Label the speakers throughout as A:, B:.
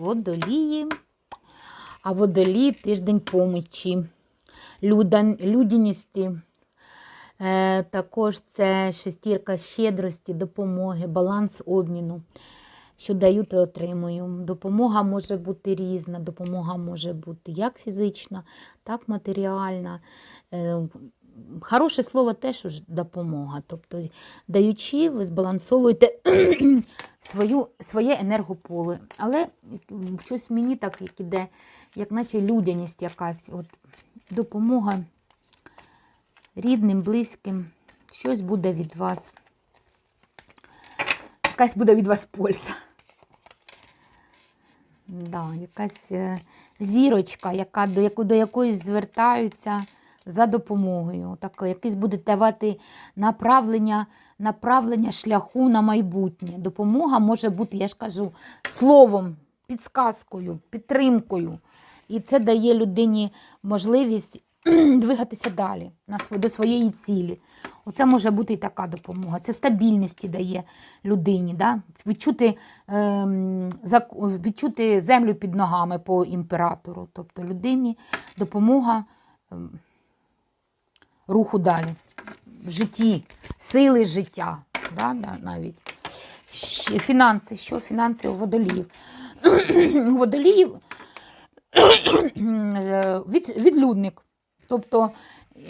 A: Водолії. А водолії тиждень людан, людяності. Е, також це шестірка щедрості, допомоги, баланс обміну. Що даю, то отримую. Допомога може бути різна, допомога може бути як фізична, так матеріальна. Хороше слово теж уж допомога. Тобто, даючи, ви збалансовуєте свою, своє енергополе. Але щось мені так як іде, як наче людяність якась. От, допомога рідним, близьким. Щось буде від вас. Якась буде від вас польза. Да, якась е, зірочка, яка, до, яку, до якоїсь звертаються за допомогою. Так, якесь буде давати направлення, направлення шляху на майбутнє. Допомога може бути, я ж кажу, словом, підсказкою, підтримкою. І це дає людині можливість двигатися далі до своєї цілі. Оце може бути і така допомога. Це стабільності дає людині. Да? Відчути, зак- відчути землю під ногами по імператору. Тобто людині допомога ем, руху далі. В житті, сили життя. Да? Да, навіть. Фінанси. Що фінанси у водоліїв? у водоліїв е, від, відлюдник. Тобто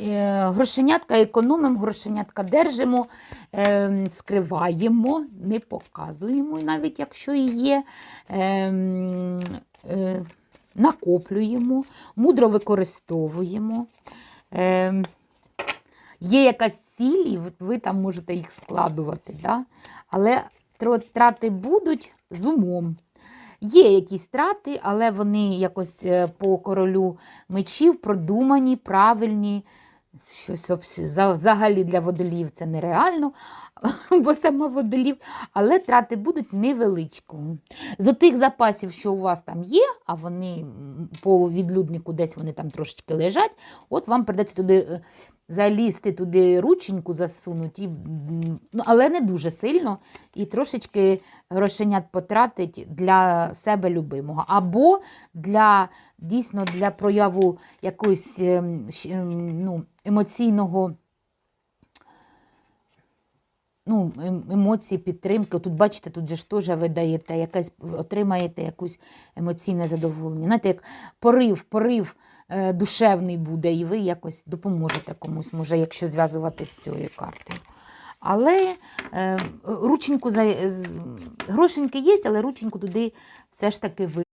A: е, грошенятка економимо, грошенятка держимо, е, скриваємо, не показуємо, навіть якщо і є. Накоплюємо, мудро використовуємо. Є якась ціль, ви- там можете їх складувати. Да? Але втрати будуть з умом. Є якісь страти, але вони якось е, по королю мечів продумані, правильні. Щось взагалі для водолів це нереально, бо сама водолів, але трати будуть невеличкі. З тих запасів, що у вас там є, а вони по відлюднику десь вони там трошечки лежать, от вам придеться туди е, залізти туди рученьку засунути, ну, але не дуже сильно, і трошечки грошенят потратить для себе любимого. Або для дійсно для прояву якоїсь ем, ем, ну, емоційного. Ну, ем- емоції, підтримки. Тут, бачите, тут же ж теж ви даєте якась, отримаєте якусь емоційне задоволення. Знаєте, як порив, порив е, душевний буде, і ви якось допоможете комусь, може, якщо зв'язувати з цією картою. Але е, рученьку за грошеньки є, але рученьку туди все ж таки ви.